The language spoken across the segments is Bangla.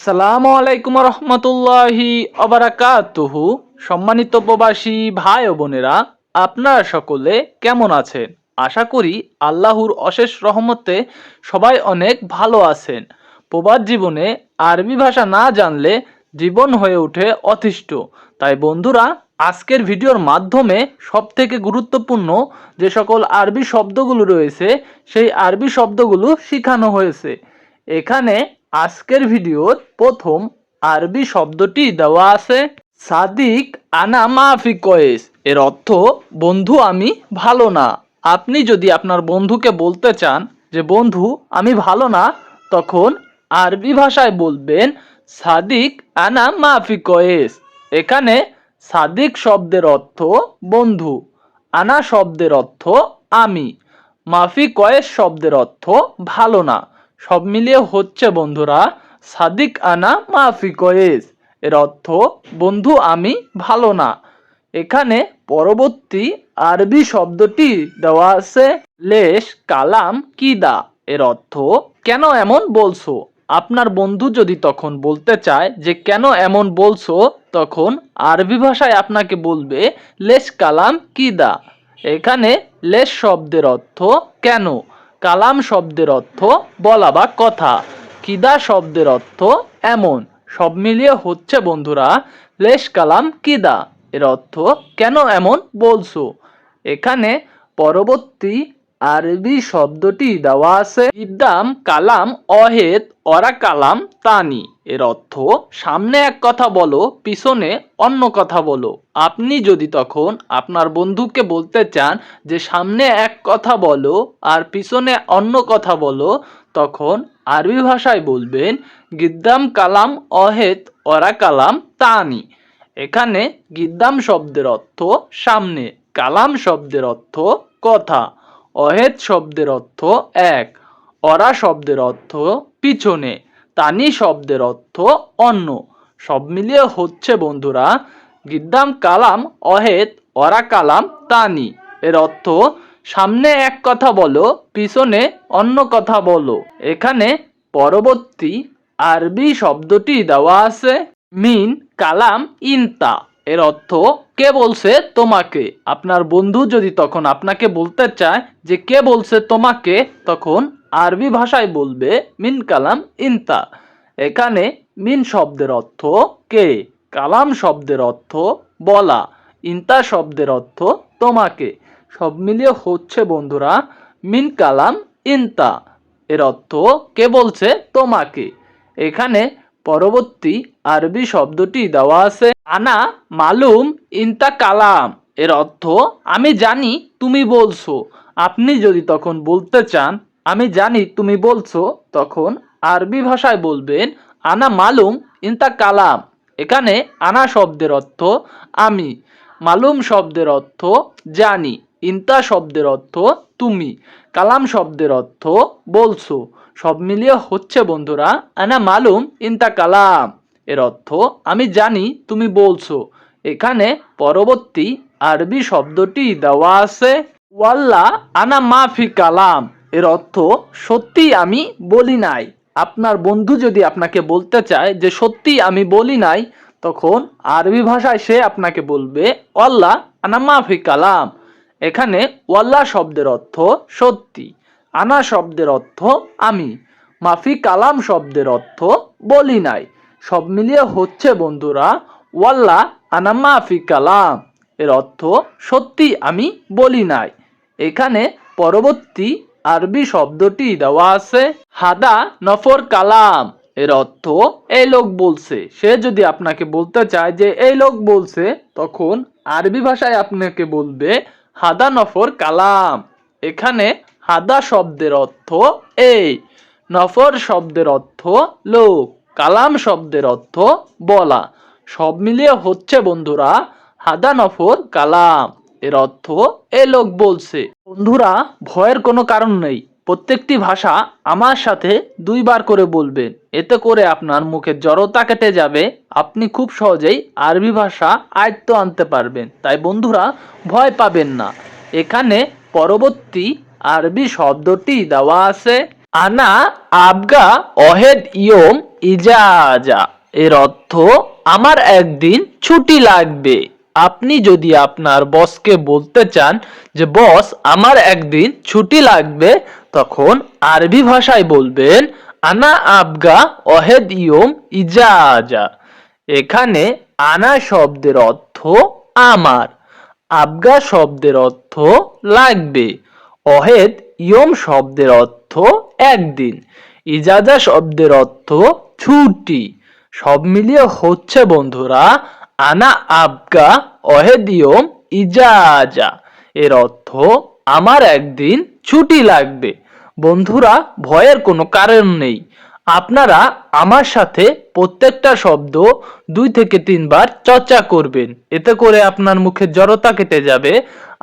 আসসালামু আলাইকুম রহমতুল্লাহি অবরাকাতুহু। সম্মানিত প্রবাসী ভাই ও বোনেরা, আপনারা সকলে কেমন আছেন? আশা করি আল্লাহর অশেষ রহমতে সবাই অনেক ভালো আছেন। প্রবাদ জীবনে আরবি ভাষা না জানলে জীবন হয়ে ওঠে অতিষ্ঠ। তাই বন্ধুরা, আজকের ভিডিওর মাধ্যমে সব থেকে গুরুত্বপূর্ণ যে সকল আরবি শব্দগুলো রয়েছে, সেই আরবি শব্দগুলো শেখানো হয়েছে। এখানে আজকের ভিডিওর প্রথম আরবি শব্দটি দেওয়া আছে সাদিক আনা মাফি কয়েস। এর অর্থ, বন্ধু আমি ভালো না। আপনি যদি আপনার বন্ধুকে বলতে চান যে, বন্ধু আমি ভালো না, তখন আরবি ভাষায় বলবেন, সাদিক আনা মাফি কয়েস। এখানে সাদিক শব্দের অর্থ, বন্ধু। আনা শব্দের অর্থ, আমি। মাফি কয়েস শব্দের অর্থ, ভালো না। সব মিলিয়ে হচ্ছে বন্ধুরা, সাদিক আনা মাফি কয়েস এর অর্থ, বন্ধু, আমি ভালো না। এখানে পরবর্তী আরবি শব্দটি দেওয়া আছে, লেশ, কালাম, কিদা। এর অর্থ, কেন এমন বলছো? আপনার বন্ধু যদি তখন বলতে চায় যে, কেন এমন বলছো? তখন আরবি ভাষায় আপনাকে বলবে, লেশ, কালাম, কিদা। এখানে লেশ শব্দের অর্থ, কেন? কালাম শব্দের অর্থ বলা বা কথা। কিদা শব্দের অর্থ এমন। সব মিলিয়ে হচ্ছে, বন্ধুরা, লেশ কালাম কিদা। এর অর্থ কেন এমন বলছো? এখানে পরবর্তী আরবি শব্দটি দেওয়া আছে। ইদ্দাম কালাম, অহেদ, অরা কালাম, তানি। এর অর্থ, সামনে এক কথা বলো, পিছনে অন্য কথা বলো। আপনি যদি তখন আপনার বন্ধুকে বলতে চান যে, সামনে এক কথা বলো আর পিছনে অন্য কথা বলো, তখন আরবি ভাষায় বলবেন, গিদ্দাম, কালাম, অহেদ, অরা কালাম, তানি। এখানে গিদ্দাম শব্দের অর্থ সামনে, কালাম শব্দের অর্থ কথা। অহেদ শব্দের অর্থ এক, অরা শব্দের অর্থ পিছনে, তানি শব্দের অর্থ অন্য। সব মিলিয়ে হচ্ছে বন্ধুরা, গিদ্দাম কালাম অহেদ অরা কালাম তানি। এর অর্থ সামনে এক কথা বলো, পিছনে অন্য কথা বলো। এখানে পরবর্তী আরবি শব্দটি দেওয়া আছে, মিন, কালাম, ইনতা। এর অর্থ কে বলছে তোমাকে? আপনার বন্ধু যদি তখন আপনাকে বলতে চায় যে কে বলছে তোমাকে, তখন আরবি ভাষায় বলবে, মিন কালাম ইনতা। এখানে মিন শব্দের অর্থ কে? কালাম শব্দের অর্থ বলা। ইনতা শব্দের অর্থ তোমাকে। সব মিলিয়ে হচ্ছে বন্ধুরা, মিন কালাম ইনতা। এর অর্থ কে বলছে তোমাকে। এখানে পরবর্তী আরবি শব্দটি দেওয়া আছে। আনা মালুম ইনতা কালাম। এর অর্থ, আমি জানি, তুমি বলছো। আপনি যদি তখন বলতে চান, আমি জানি, তুমি বলছো, তখন আরবি ভাষায় বলবেন, আনা মালুম ইনতা কালাম। এখানে আনা শব্দের অর্থ, আমি। মালুম শব্দের অর্থ, জানি। ইনতা শব্দের অর্থ, তুমি। কালাম শব্দের অর্থ, বলছো। সব মিলিয়ে হচ্ছে বন্ধুরা, আনা মালুম ইনতা কালাম। এর অর্থ, আমি জানি, তুমি বলছো। এখানে পরবর্তী আরবি শব্দটি দেওয়া আছে, ওয়াল্লা আনা মাফি কালাম। এর অর্থ সত্যি আমি বলি নাই। আপনার বন্ধু যদি আপনাকে বলতে চায় যে সত্যি আমি বলি নাই, তখন আরবি ভাষায় সে আপনাকে বলবে, ওয়াল্লা আনা মাফি কালাম। এখানে ওয়াল্লা শব্দের অর্থ, সত্যি। আনা শব্দের অর্থ আমি। মাফি কালাম শব্দের অর্থ বলি নাই। সব মিলিয়ে হচ্ছে, বন্ধুরা, ওয়াল্লা আনা মাফি কালাম। এর অর্থ সত্যি আমি বলি নাই। এখানে পরবর্তী আরবি শব্দটি দেওয়া আছে, হাদা নফর কালাম। এর অর্থ এই লোক বলছে। সে যদি আপনাকে বলতে চায় যে এই লোক বলছে, তখন আরবি ভাষায় আপনাকে বলবে, হাদা নফর কালাম। এখানে হাদা শব্দের অর্থ এই নফর শব্দের অর্থ লোক কালাম শব্দের অর্থ বলা। সব মিলিয়ে হচ্ছে বন্ধুরা, হাদা, নফর, কালাম এর অর্থ এ লোক বলছে। বন্ধুরা, ভয়ের কোনো কারণ নেই। প্রত্যেকটি ভাষা আমার সাথে দুইবার করে বলবেন। এতে করে আপনার মুখের জড়তা কেটে যাবে। আপনি খুব সহজেই আরবি ভাষা আয়ত্ত আনতে পারবেন। তাই বন্ধুরা, ভয় পাবেন না। এখানে পরবর্তী আরবি শব্দটি দেওয়া আছে। আনা আবগা অহেদ ইয়ম ইজাজা। এর অর্থ, আমার একদিন ছুটি লাগবে। আপনি যদি আপনার বসকে বলতে চান যে, বস, আমার একদিন ছুটি লাগবে, তখন আরবি ভাষায় বলবেন, আনা আবগা অহেদ ইয়ম ইজাজা। এখানে আনা শব্দের অর্থ, আমার। আবগা শব্দের অর্থ, লাগবে। অহেদ ইয়ম শব্দের অর্থ একদিন, ইজাজা শব্দের অর্থ ছুটি। সব মিলিয়ে হচ্ছে বন্ধুরা, আনা আবগা অহেদ ইয়ম ইজাজা। এর অর্থ আমার একদিন ছুটি লাগবে। বন্ধুরা, ভয়ের কোনো কারণ নেই। আপনারা আমার সাথে প্রত্যেকটা শব্দ দুই থেকে তিনবার চর্চা করবেন। এতে করে আপনার মুখে জড়তা কেটে যাবে।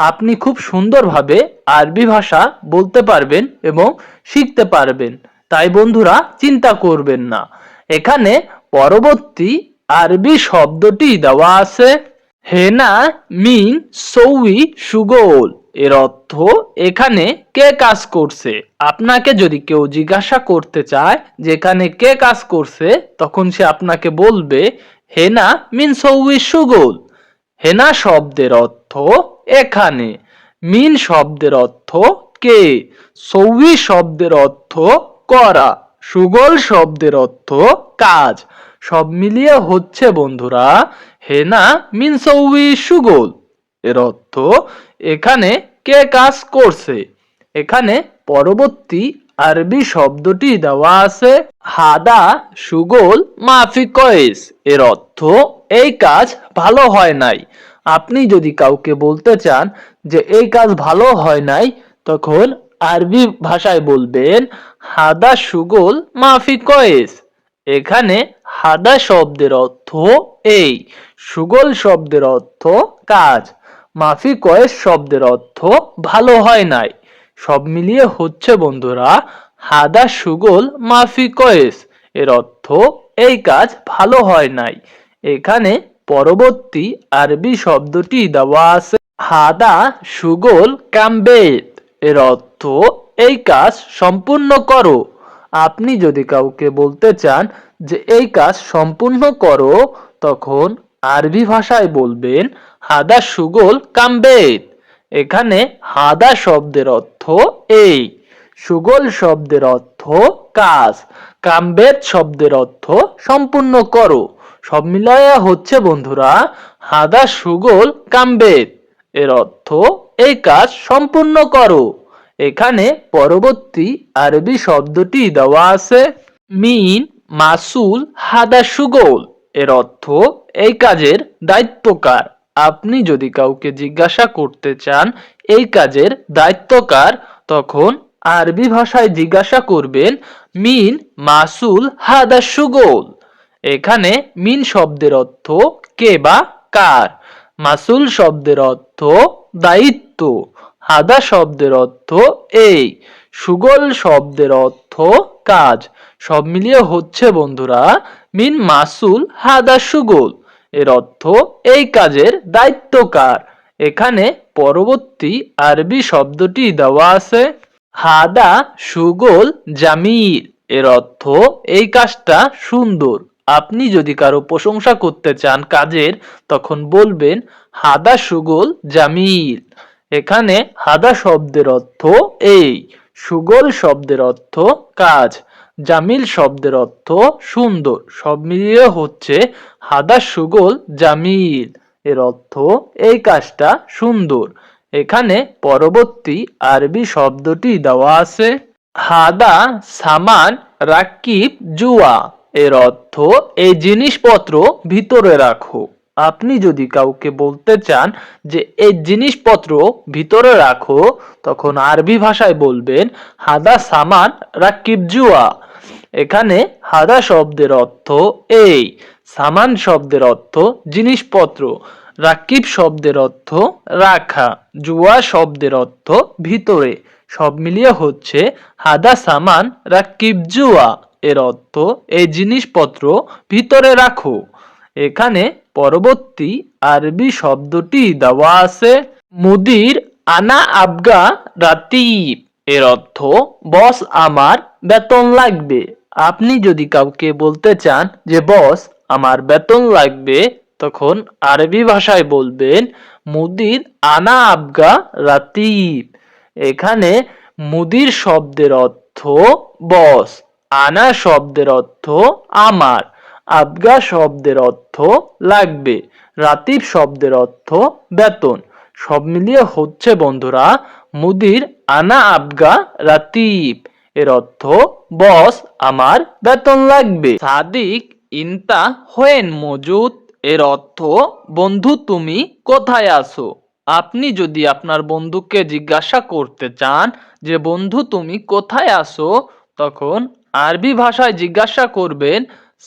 আপনি খুব সুন্দরভাবে আরবি ভাষা বলতে পারবেন এবং শিখতে পারবেন। তাই বন্ধুরা, চিন্তা করবেন না। এখানে পরবর্তী আরবি শব্দটি দেওয়া আছে। হেনা মিন সৌই সুগোল। এর অর্থ এখানে কে কাজ করছে? আপনাকে যদি কেউ জিজ্ঞাসা করতে চায় যে এখানে কে কাজ করছে, তখন সে আপনাকে বলবে, হেনা মিন সৌই সুগোল। হেনা শব্দের অর্থ এখানে। মিন শব্দের অর্থ কে? সৌই শব্দের অর্থ করা। সুগল শব্দের অর্থ কাজ। সব মিলিয়ে হচ্ছে বন্ধুরা হেনা মিন সৌই সুগল। এর অর্থ এখানে কে কাজ করছে। এখানে পরবর্তী আরবি শব্দটি দেওয়া আছে, হাদা সুগোল মাফি কয়েস। এর অর্থ, এই কাজ ভালো হয় নাই। আপনি যদি কাউকে বলতে চান যে, এই কাজ ভালো হয় নাই, তখন আরবি ভাষায় বলবেন, হাদা সুগোল মাফি কয়েস। এখানে হাদা শব্দের অর্থ এই, সুগল শব্দের অর্থ কাজ, মাফি কয়েস শব্দের অর্থ ভালো হয় নাই। সব মিলিয়ে হচ্ছে বন্ধুরা, হাদা সুগল মাফি কয়েস। এর অর্থ, এই কাজ ভালো হয় নাই। এখানে পরবর্তী আরবি শব্দটি দেওয়া আছে, হাদা সুগল কাম্বেত এর অর্থ, এই কাজ সম্পূর্ণ করো। আপনি যদি কাউকে বলতে চান যে এই কাজ সম্পূর্ণ করো, তখন আরবি ভাষায় বলবেন, হাদা সুগল কাম্বেত এখানে হাদা শব্দের অর্থ এই, সুগল শব্দের অর্থ কাজ কাম্বেত শব্দের অর্থ সম্পূর্ণ করো। সব মিলাইয়া হচ্ছে বন্ধুরা, হাদা সুগল কামবেদ, এর অর্থ এই কাজ সম্পূর্ণ করো। এখানে পরবর্তী আরবি শব্দটি দেওয়া আছে, মিন, মাসুল, হাদা সুগল, এর অর্থ এই কাজের দায়িত্বকার। আপনি যদি কাউকে জিজ্ঞাসা করতে চান এই কাজের দায়িত্বকার তখন আরবি ভাষায় জিজ্ঞাসা করবেন, মিন মাসুল হাদা সুগোল এখানে মিন শব্দের অর্থ কে বা কার, মাসুল শব্দের অর্থ দায়িত্ব, হাদা শব্দের অর্থ এই সুগল শব্দের অর্থ কাজ। সব মিলিয়ে হচ্ছে বন্ধুরা, মিন মাসুল হাদা সুগল এর অর্থ এই কাজের দায়িত্বকার এখানে পরবর্তী আরবি শব্দটি দেওয়া আছে। হাদা সুগল জামির এর অর্থ এই কাজটা সুন্দর। আপনি যদি কারও প্রশংসা করতে চান কাজের, তখন বলবেন হাদা সুগল জামিল। এখানে হাদা শব্দের অর্থ এই। সুগল শব্দের অর্থ কাজ। জামিল শব্দের অর্থ সুন্দর। সব মিলিয়ে হচ্ছে হাদা সুগল জামিল। এর অর্থ এই কাজটা সুন্দর। এখানে পরবর্তী আরবি শব্দটি দেওয়া আছে, হাদা সামান রাকিব জুয়া। এর অর্থ এই জিনিসপত্র ভিতরে রাখো। আপনি যদি কাউকে বলতে চান যে এই জিনিসপত্র ভিতরে রাখো, তখন আরবি ভাষায় বলবেন হাদা সামান রাকিব জুয়া। এখানে হাদা শব্দের অর্থ এই, সামান শব্দের অর্থ জিনিসপত্র, রাকিব শব্দের অর্থ রাখা, জুয়া শব্দের অর্থ ভিতরে, সব মিলিয়ে হচ্ছে হাদা সামান, রাকিব জুয়া এর অর্থ এই জিনিসপত্র ভিতরে রাখো। এখানে পরবর্তী আরবি শব্দটি দেওয়া আছে, মুদির আনা আবগা রাতিব এর অর্থ, বস আমার বেতন লাগবে। আপনি যদি কাউকে বলতে চান যে, বস, আমার বেতন লাগবে, তখন আরবি ভাষায় বলবেন, মুদির আনা আবগা রাতিব। এখানে মুদির শব্দের অর্থ, বস, আনা শব্দের অর্থ, আমার। আবগা শব্দের অর্থ, লাগবে। রাতিব শব্দের অর্থ, বেতন। সব মিলিয়ে হচ্ছে বন্ধুরা, মুদির আনা আবগা রাতিব। এর অর্থ, বস, আমার বেতন লাগবে। সাদিক, ইনতা, হোয়েন মজুদ। এর অর্থ, বন্ধু, তুমি কোথায় আছো? আপনি যদি আপনার বন্ধুকে জিজ্ঞাসা করতে চান যে, বন্ধু, তুমি কোথায় আসো তখন আরবি ভাষায় জিজ্ঞাসা করবেন,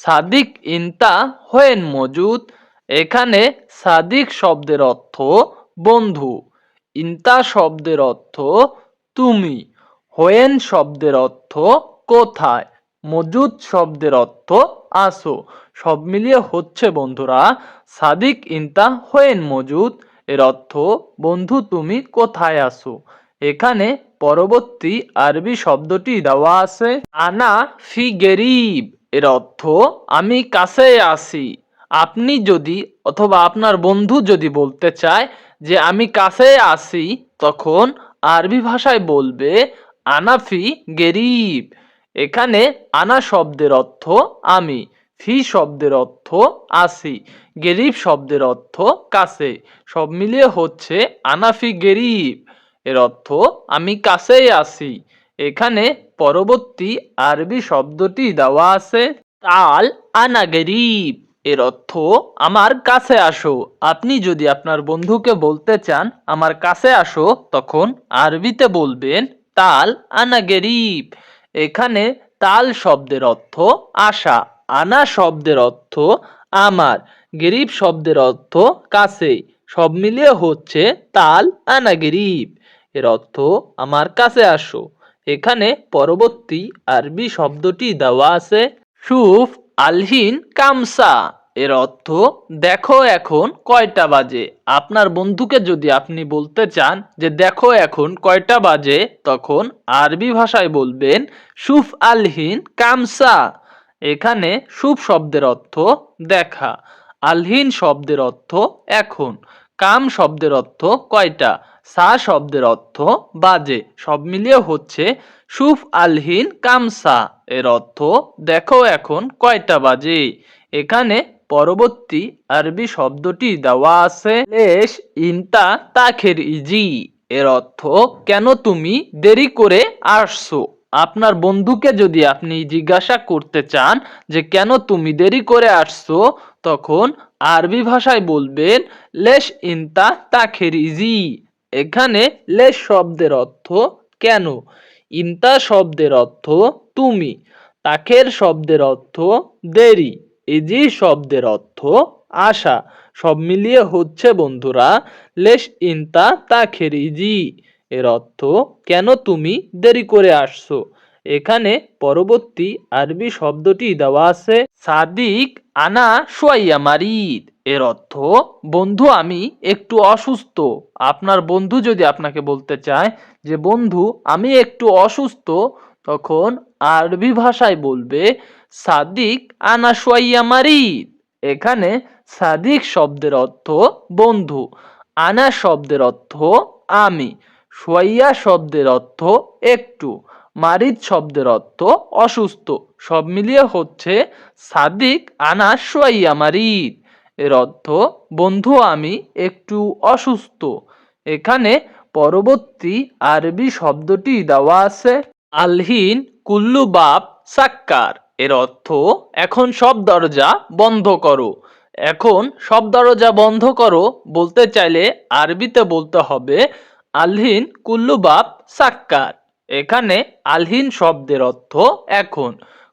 সাদিক, ইনতা, হোয়েন মজুদ। এখানে সাদিক শব্দের অর্থ, বন্ধু। ইনতা শব্দের অর্থ, তুমি। হোয়েন শব্দের অর্থ কোথায়? মজুদ শব্দের অর্থ আসো। সব মিলিয়ে হচ্ছে, বন্ধুরা, সাদিক ইনতা হোয়েন মজুদ। এর অর্থ, বন্ধু, তুমি কোথায় আসো এখানে পরবর্তী আরবি শব্দটি দেওয়া আছে। আনা ফি গেরিব। এর অর্থ, আমি কাছে আসি আপনি যদি, অথবা আপনার বন্ধু যদি বলতে চায় যে আমি কাছে আসি তখন আরবি ভাষায় বলবে আনাফি গেরিব। এখানে আনা শব্দের অর্থ আমি, ফি শব্দের অর্থ আসি, গেরিব শব্দের অর্থ কাছে। সব মিলিয়ে হচ্ছে আনাফি গেরিব। এর অর্থ আমি কাছেই আসি এখানে পরবর্তী আরবি শব্দটি দেওয়া আছে, তাল আনা গেরিব। এর অর্থ, আমার কাছে আসো। আপনি যদি আপনার বন্ধুকে বলতে চান, আমার কাছে আসো, তখন আরবিতে বলবেন তাল আনা গেরিব। এখানে তাল শব্দের অর্থ আশা, আনা শব্দের অর্থ আমার, গরিব শব্দের অর্থ কাছে। সব মিলিয়ে হচ্ছে তাল আনা গরিব। এর অর্থ আমার কাছে আসো। এখানে পরবর্তী আরবি শব্দটি দেওয়া আছে, সুফ, আলহিন, কামসা। এর অর্থ, দেখো এখন কয়টা বাজে। আপনার বন্ধুকে যদি আপনি বলতে চান যে, দেখো এখন কয়টা বাজে, তখন আরবি ভাষায় বলবেন, সুফ আলহিন কামসা। এখানে সুফ শব্দের অর্থ, দেখা। আলহিন শব্দের অর্থ, এখন। কাম শব্দের অর্থ, কয়টা? সা শব্দের অর্থ, বাজে। সব মিলিয়ে হচ্ছে, সুফ আলহিন কামসা। এর অর্থ, দেখো এখন কয়টা বাজে। এখানে পরবর্তী আরবি শব্দটি দেওয়া আছে লেশ ইনতা তাখের ইজি। এর অর্থ, কেন তুমি দেরি করে আসছো? আপনার বন্ধুকে যদি আপনি জিজ্ঞাসা করতে চান যে, কেন তুমি দেরি করে আসছো? তখন আরবি ভাষায় বলবেন, লেশ ইনতা তাখের ইজি। এখানে লেশ শব্দের অর্থ, কেন? ইনতা শব্দের অর্থ, তুমি। তাখের শব্দের অর্থ, দেরি। ইজি শব্দের অর্থ আশা। সব মিলিয়ে হচ্ছে, বন্ধুরা, লেশ ইনতা তাখের ইজি। এর অর্থ, কেন তুমি দেরি করে আসছো? এখানে পরবর্তী আরবি শব্দটি দেওয়া আছে, সাদিক আনা সোয়াইয়া মারিদ। এর অর্থ, বন্ধু, আমি একটু অসুস্থ। আপনার বন্ধু যদি আপনাকে বলতে চায় যে, বন্ধু, আমি একটু অসুস্থ, তখন আরবি ভাষায় বলবে সাদিক আনা সোয়াইয়া মারিদ। এখানে সাদিক শব্দের অর্থ বন্ধু, আনা শব্দের অর্থ আমি সোয়াইয়া শব্দের অর্থ একটু, মারিদ শব্দের অর্থ অসুস্থ। সব মিলিয়ে হচ্ছে সাদিক আনা সোয়াইয়া মারিদ। এর অর্থ বন্ধু আমি, একটু অসুস্থ। এখানে পরবর্তী আরবি শব্দটি দেওয়া আছে, আলহিন কুল্লু বাপ সাক্কার। এর অর্থ, এখন সব দরজা বন্ধ করো। এখন সব দরজা বন্ধ করো বলতে চাইলে আরবিতে বলতে হবে আলহিন কুল্লু বাপ সাক্কার। এখানে আলহিন শব্দের অর্থ এখন,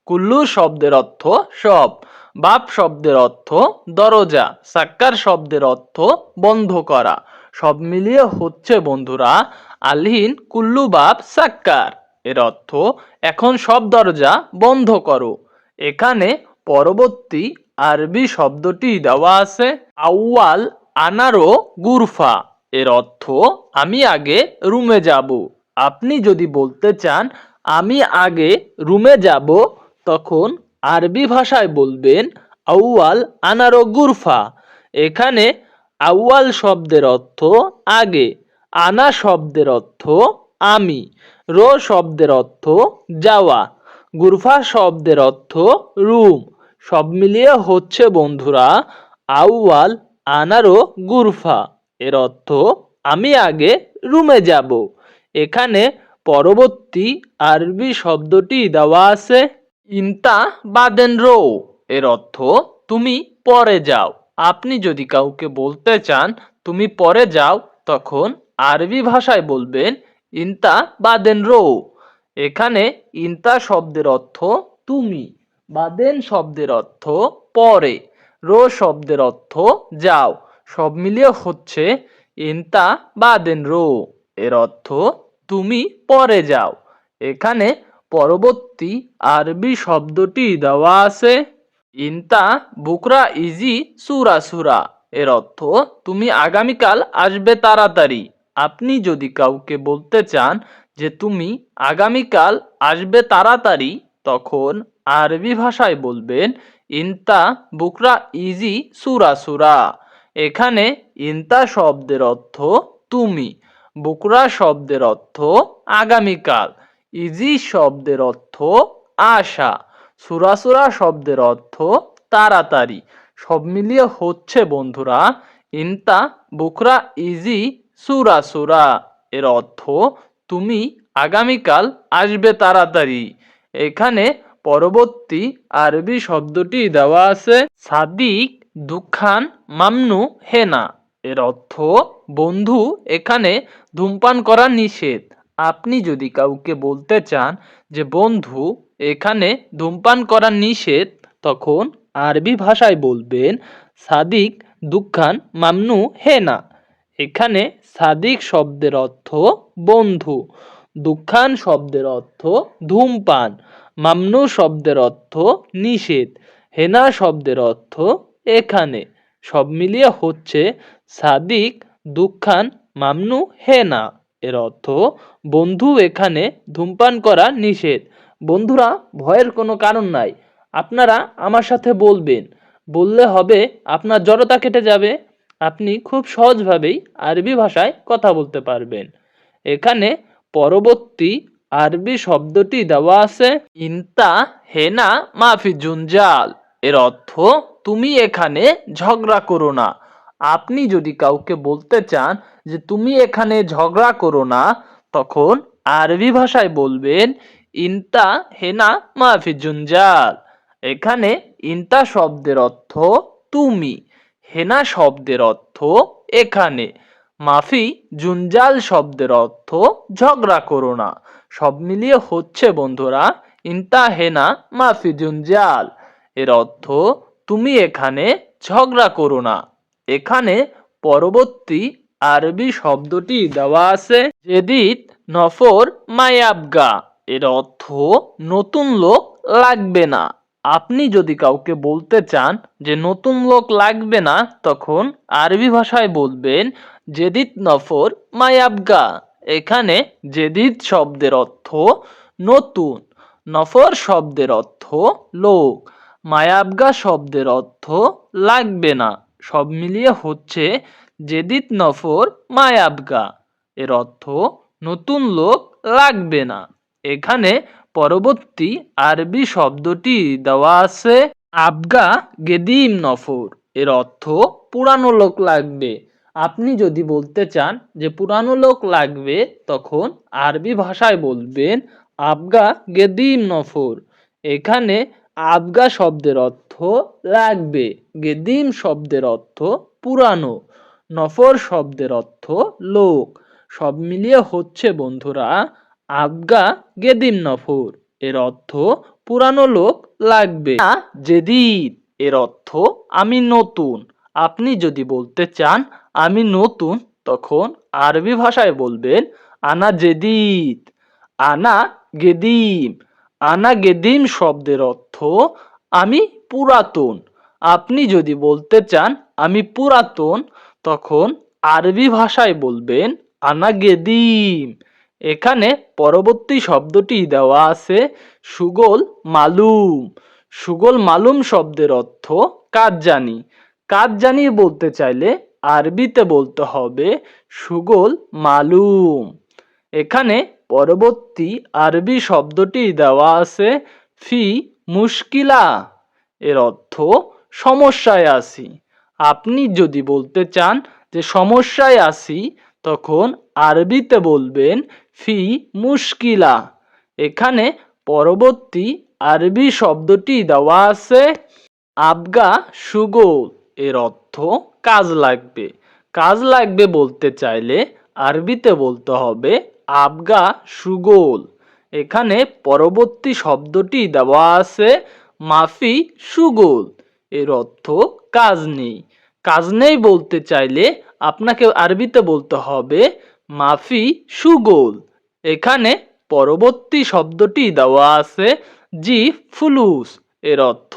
কুল্লু শব্দের অর্থ সব, বাপ শব্দের অর্থ দরজা, সাক্কার শব্দের অর্থ বন্ধ করা। সব মিলিয়ে হচ্ছে বন্ধুরা আলহিন কুল্লু বাপ সাক্কার। এর অর্থ, এখন সব দরজা বন্ধ করো। এখানে পরবর্তী আরবি শব্দটি দেওয়া আছে, আউয়াল আনারো গুরফা। এর অর্থ, আমি আগে রুমে যাব। আপনি যদি বলতে চান, আমি আগে রুমে যাব, তখন আরবি ভাষায় বলবেন আউয়াল আনারো গুরফা। এখানে আউয়াল শব্দের অর্থ আগে, আনা শব্দের অর্থ আমি। রো শব্দের অর্থ যাওয়া, গুরফা শব্দের অর্থ রুম। সব মিলিয়ে হচ্ছে, বন্ধুরা, আউয়াল আনারো গুরফা। এর অর্থ, আমি আগে রুমে যাব। এখানে পরবর্তী আরবি শব্দটি দেওয়া আছে, ইনতা বাদেন রো। এর অর্থ, তুমি পরে যাও। আপনি যদি কাউকে বলতে চান, তুমি পরে যাও, তখন আরবি ভাষায় বলবেন ইনতা বাদেন রো। এখানে ইনতা শব্দের অর্থ তুমি, বাদেন শব্দের অর্থ পরে, রো শব্দের অর্থ যাও। সব মিলিয়ে হচ্ছে ইনতা বাদেন রো। এর অর্থ তুমি পরে যাও। এখানে পরবর্তী আরবি শব্দটি দেওয়া আছে, ইনতা বুকরা ইজি সুরা সুরা। এর অর্থ তুমি আগামীকাল আসবে তাড়াতাড়ি। আপনি যদি কাউকে বলতে চান যে তুমি আগামীকাল আসবে তাড়াতাড়ি, তখন আরবি ভাষায় বলবেন, ইনতা বুকরা ইজি সুরা সুরা। এখানে ইনতা শব্দের অর্থ তুমি, বুকরা শব্দের অর্থ আগামীকাল, ইজি শব্দের অর্থ আশা সুরাসুরা শব্দের অর্থ তাড়াতাড়ি। সব মিলিয়ে হচ্ছে বন্ধুরা, ইনতা বুকরা ইজি সুরা সুরা এর অর্থ তুমি আগামীকাল আসবে তাড়াতাড়ি। এখানে পরবর্তী আরবি শব্দটি দেওয়া আছে, সাদিক, দুখান, মামনু, হেনা। এর অর্থ, বন্ধু, এখানে ধূমপান করা নিষেধ। আপনি যদি কাউকে বলতে চান যে, বন্ধু, এখানে ধূমপান করা নিষেধ, তখন আরবি ভাষায় বলবেন, সাদিক, দুখান, মামনু, হেনা। এখানে সাদিক শব্দের অর্থ বন্ধু, দুঃখান শব্দের অর্থ ধূমপান, মামনু শব্দের অর্থ নিষেধ, হেনা শব্দের অর্থ এখানে। সব মিলিয়ে হচ্ছে সাদিক, দুঃখান, মামনু, হেনা এর অর্থ বন্ধু এখানে ধূমপান করা নিষেধ। বন্ধুরা, ভয়ের কোনো কারণ নাই। আপনারা আমার সাথে বলবেন। বললে হবে আপনার জড়তা কেটে যাবে। আপনি খুব সহজভাবেই আরবি ভাষায় কথা বলতে পারবেন। এখানে পরবর্তী আরবি শব্দটি দেওয়া আছে, ইনতা হেনা মাফি জুনজাল। এর অর্থ, তুমি এখানে ঝগড়া করো না। আপনি যদি কাউকে বলতে চান যে, তুমি এখানে ঝগড়া করো না, তখন আরবি ভাষায় বলবেন, ইনতা হেনা মাফি জুনজাল। এখানে ইনতা শব্দের অর্থ, তুমি। হেনা শব্দের অর্থ এখানে। মাফি, জুনজাল শব্দের অর্থ ঝগড়া করো না। সব মিলিয়ে হচ্ছে বন্ধুরা, ইনতা হেনা, মাফি, জুনজাল। এর অর্থ তুমি এখানে ঝগড়া করো না। এখানে পরবর্তী আরবি শব্দটি দেওয়া আছে, জেদিদ, নফর, মায়াবগা। এর অর্থ নতুন লোক লাগবে না। আপনি যদি কাউকে বলতে চান যে নতুন লোক লাগবে না, তখন আরবি ভাষায় বলবেন জেদিদ নফর মায়াবগা এখানে জেদিদ শব্দের অর্থ নতুন, নফর শব্দের অর্থ লোক মায়াবগা শব্দের অর্থ লাগবে না। সব মিলিয়ে হচ্ছে জেদিদ নফর মায়াবগা এর অর্থ নতুন লোক লাগবে না। এখানে পরবর্তী আরবি শব্দটি দেওয়া আছে আবগা গেদিম নফর। এর অর্থ পুরানো লোক লাগবে। আপনি যদি বলতে চান যে পুরানো লোক লাগবে, তখন আরবি ভাষায় বলবেন আবগা গেদিম নফর। এখানে আবগা শব্দের অর্থ লাগবে, গেদিম শব্দের অর্থ পুরানো, নফর শব্দের অর্থ লোক। সব মিলিয়ে হচ্ছে, বন্ধুরা আবগা গেদিম নফর, এর অর্থ পুরানো লোক লাগবে। না জেদিদ, এর অর্থ আমি নতুন। আপনি যদি বলতে চান আমি নতুন, তখন আরবি ভাষায় বলবেন, আনা জেদিদ। আনা গেদিম। আনা গেদিম শব্দের অর্থ আমি পুরাতন। আপনি যদি বলতে চান আমি পুরাতন, তখন আরবি ভাষায় বলবেন, আনা গেদিম। এখানে পরবর্তী শব্দটি দেওয়া আছে সুগোল মালুম। সুগোল মালুম শব্দের অর্থ কাজ জানি কাজ জানি বলতে চাইলে আরবিতে বলতে হবে সুগোল মালুম। এখানে পরবর্তী আরবি শব্দটি দেওয়া আছে ফি মুশকিলা। এর অর্থ সমস্যায় আছি। আপনি যদি বলতে চান যে সমস্যায় আছি, তখন আরবিতে বলবেন ফি মুশকিলা। এখানে পরবর্তী আরবি শব্দটি দেওয়া আছে, আবগা সুগোল। এর অর্থ কাজ লাগবে। কাজ লাগবে বলতে চাইলে আরবিতে বলতে হবে আবগা সুগোল। এখানে পরবর্তী শব্দটি দেওয়া আছে মাফি সুগোল। এর অর্থ কাজ নেই। কাজ নেই বলতে চাইলে আপনাকে আরবিতে বলতে হবে মাফি সুগোল। এখানে পরবর্তী শব্দটি দেওয়া আছে জি ফুলুস। এর অর্থ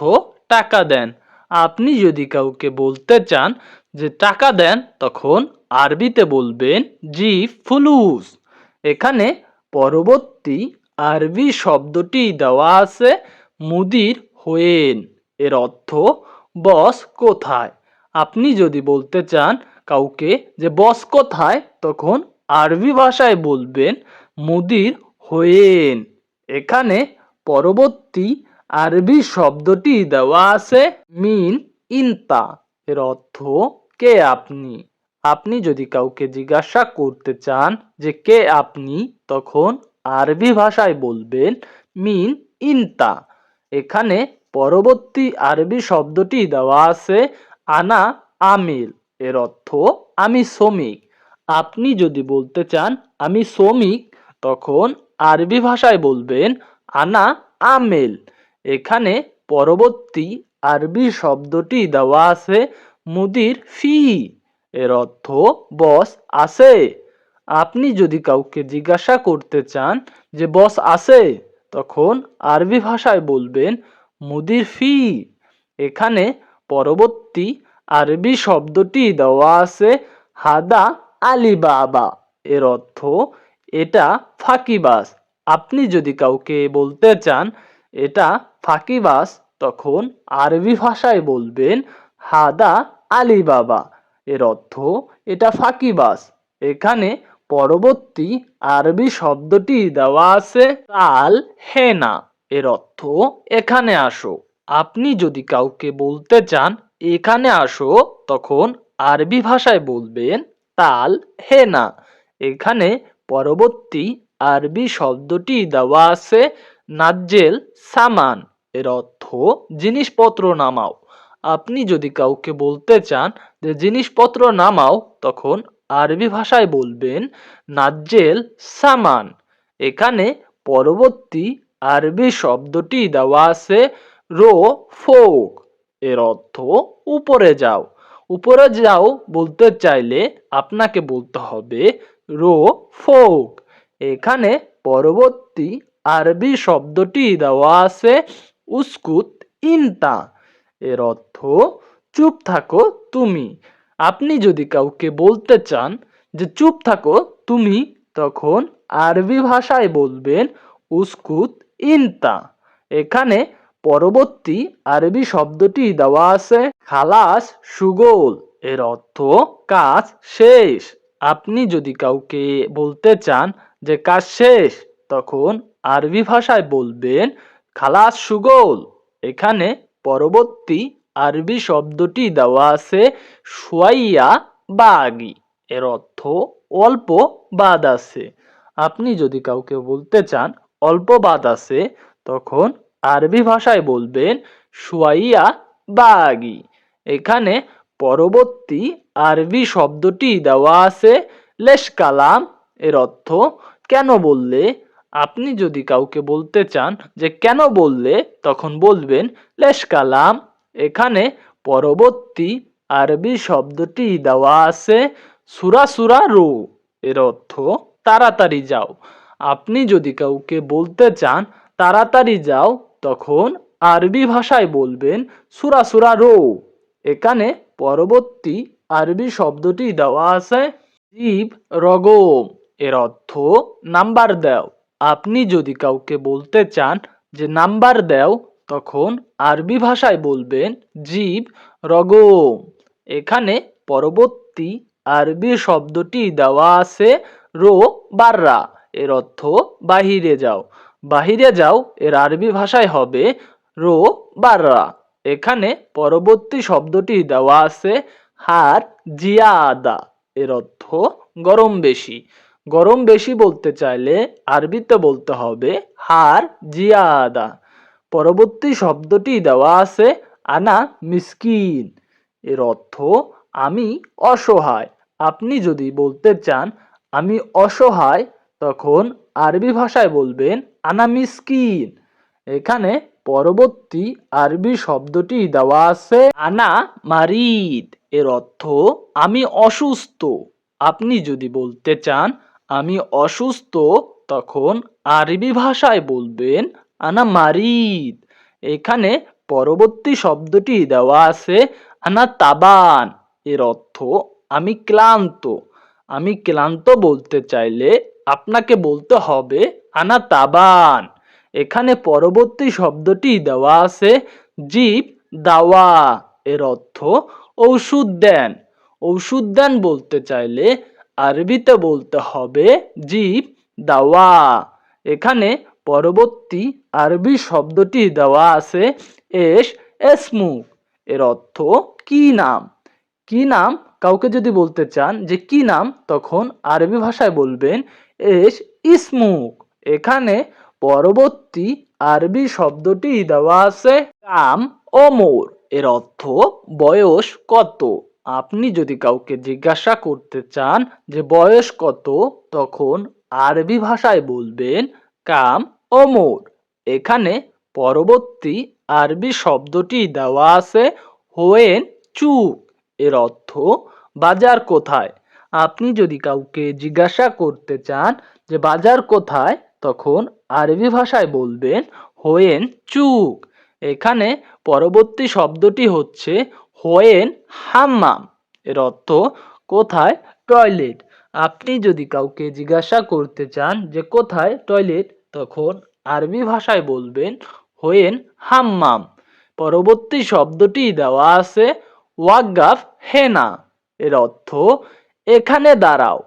টাকা দেন। আপনি যদি কাউকে বলতে চান যে টাকা দেন, তখন আরবিতে বলবেন জি ফুলুস। এখানে পরবর্তী আরবি শব্দটি দেওয়া আছে মুদির হয়েন। এর অর্থ বস কোথায়। আপনি যদি বলতে চান কাউকে যে বস কোথায়, তখন আরবি ভাষায় বলবেন মুদির হয়েন। এখানে পরবর্তী আরবি শব্দটি দেওয়া আছে মিন ইনতা। এর অর্থ, কে আপনি? আপনি যদি কাউকে জিজ্ঞাসা করতে চান যে, কে আপনি? তখন আরবি ভাষায় বলবেন মিন ইনতা। এখানে পরবর্তী আরবি শব্দটি দেওয়া আছে আনা আমিল। এর অর্থ, আমি শ্রমিক। আপনি যদি বলতে চান আমি শ্রমিক, তখন আরবি ভাষায় বলবেন, আনা আমেল। এখানে পরবর্তী আরবি শব্দটি দেওয়া আছে মুদির ফি এর অর্থ, বস আছে। আপনি যদি কাউকে জিজ্ঞাসা করতে চান যে, বস আছে? তখন আরবি ভাষায় বলবেন, মুদির ফি এখানে পরবর্তী আরবি শব্দটি দেওয়া আছে, হাদা আলী বাবা এর অর্থ এটা ফাঁকিবাস আপনি যদি কাউকে বলতে চান, এটা ফাঁকিবাস তখন আরবি ভাষায় বলবেন, হাদা আলিবাবা এর অর্থ এটা ফাঁকিবাস এখানে পরবর্তী আরবি শব্দটি দেওয়া আছে তাল হেনা এর অর্থ এখানে আসো। আপনি যদি কাউকে বলতে চান, এখানে আসো তখন আরবি ভাষায় বলবেন তাল হেনা এখানে পরবর্তী আরবি শব্দটি দেওয়া আছে নাজ্জেল সামান। এর অর্থ জিনিসপত্র নামাও। আপনি যদি কাউকে বলতে চান যে জিনিসপত্র নামাও, তখন আরবি ভাষায় বলবেন নাজ্জেল সামান। এখানে পরবর্তী আরবি শব্দটি দেওয়া আছে রো, ফোক। এর অর্থ উপরে যাও। উপরে যাও বলতে চাইলে আপনাকে বলতে হবে রো ফোক। এখানে পরবর্তী আরবি শব্দটি দেওয়া আছে উস্কুত ইনতা। এর অর্থ, চুপ থাকো তুমি। আপনি যদি কাউকে বলতে চান যে, চুপ থাকো তুমি, তখন আরবি ভাষায় বলবেন উস্কুত ইনতা। এখানে পরবর্তী আরবি শব্দটি দেওয়া আছে খালাস, সুগোল। এর অর্থ, কাজ শেষ। আপনি যদি কাউকে বলতে চান যে কাজ শেষ, তখন আরবি ভাষায় বলবেন খালাস, সুগোল। এখানে পরবর্তী আরবি শব্দটি দেওয়া আছে সুয়াইয়া, বাগি। এর অর্থ, অল্প বাদ আছে। আপনি যদি কাউকে বলতে চান অল্প বাদ আছে, তখন আরবি ভাষায় বলবেন সুয়াইয়া বাগি। এখানে পরবর্তী আরবি শব্দটি দেওয়া আছে লেশ কালাম। এর অর্থ কেন বললে? আপনি যদি কাউকে বলতে চান যে কেন বললে, তখন বলবেন লেশ কালাম। এখানে পরবর্তী আরবি শব্দটি দেওয়া আছে সুরা সুরা রু। এর অর্থ তাড়াতাড়ি যাও। আপনি যদি কাউকে বলতে চান, তাড়াতাড়ি যাও তখন আরবি ভাষায় বলবেন সুরা সুরা রো। এখানে পরবর্তী আরবি শব্দটি দেওয়া আছে জীব, রগম। এর অর্থ নাম্বার দাও। আপনি যদি কাউকে বলতে চান যে নাম্বার দাও, তখন আরবি ভাষায় বলবেন জীব, রগম। এখানে পরবর্তী আরবি শব্দটি দেওয়া আছে রো, বাররা। এর অর্থ বাহিরে যাও। বাহিরে যাও, এর আরবি ভাষায় হবে রো বাররা। এখানে পরবর্তী শব্দটি দেওয়া আছে হার জিয়াদা। এর অর্থ গরম বেশি। গরম বেশি বলতে চাইলে আরবিতে বলতে হবে হার জিয়াদা। পরবর্তী শব্দটি দেওয়া আছে আনা মিসকিন। এর অর্থ আমি অসহায়। আপনি যদি বলতে চান আমি অসহায়, তখন আরবি ভাষায় বলবেন আনা মিসকিন এখানে পরবর্তী আরবি শব্দটি দেওয়া আছে আনা মারিদ এর অর্থ, আমি অসুস্থ। আপনি যদি বলতে চান, আমি অসুস্থ, তখন আরবি ভাষায় বলবেন আনা মারিদ এখানে পরবর্তী শব্দটি দেওয়া আছে আনা তাবান এর অর্থ, আমি ক্লান্ত। আমি ক্লান্ত বলতে চাইলে আপনাকে বলতে হবে, আনা তাবান। এখানে পরবর্তী শব্দটি দেওয়া আছে, জীব, দাওয়া। এর অর্থ ঔষধ দেন। ঔষধ দেন বলতে চাইলে আরবিতে বলতে হবে জীব, দাওয়া। এখানে পরবর্তী আরবি শব্দটি দেওয়া আছে, এস এসমুক এর অর্থ কি নাম? কি নাম? কাউকে যদি বলতে চান যে কি নাম, তখন আরবি ভাষায় বলবেন এস ইসমুক। এখানে পরবর্তী আরবি শব্দটি দেওয়া আছে কাম অমর এর অর্থ বয়স কত? আপনি যদি কাউকে জিজ্ঞাসা করতে চান যে বয়স কত, তখন আরবি ভাষায় বলবেন কাম অমর এখানে পরবর্তী আরবি শব্দটি দেওয়া আছে হোয়েন চুক। এর অর্থ বাজার কোথায়? আপনি যদি কাউকে জিজ্ঞাসা করতে চান যে বাজার কোথায়, তখন আরবি ভাষায় বলবেন, হোয়েন চুক। এখানে পরবর্তী শব্দটি হচ্ছে, হোয়েন হাম্মাম। এর অর্থ, কোথায়? টয়লেট। আপনি যদি কাউকে জিজ্ঞাসা করতে চান যে কোথায় টয়লেট, তখন আরবি ভাষায় বলবেন, হোয়েন হাম্মাম। পরবর্তী শব্দটি দেওয়া আছে ওয়াগাফ হেনা। এর অর্থ, এখানে দাঁড়াও।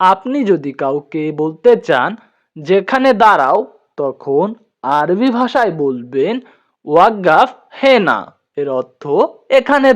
আপনি যদি কাউকে বলতে চান, যেখানে দাঁড়াও, তখন আরবি ভাষায় বলবেন, ওয়াগাফ হেনা এর অর্থ, এখানে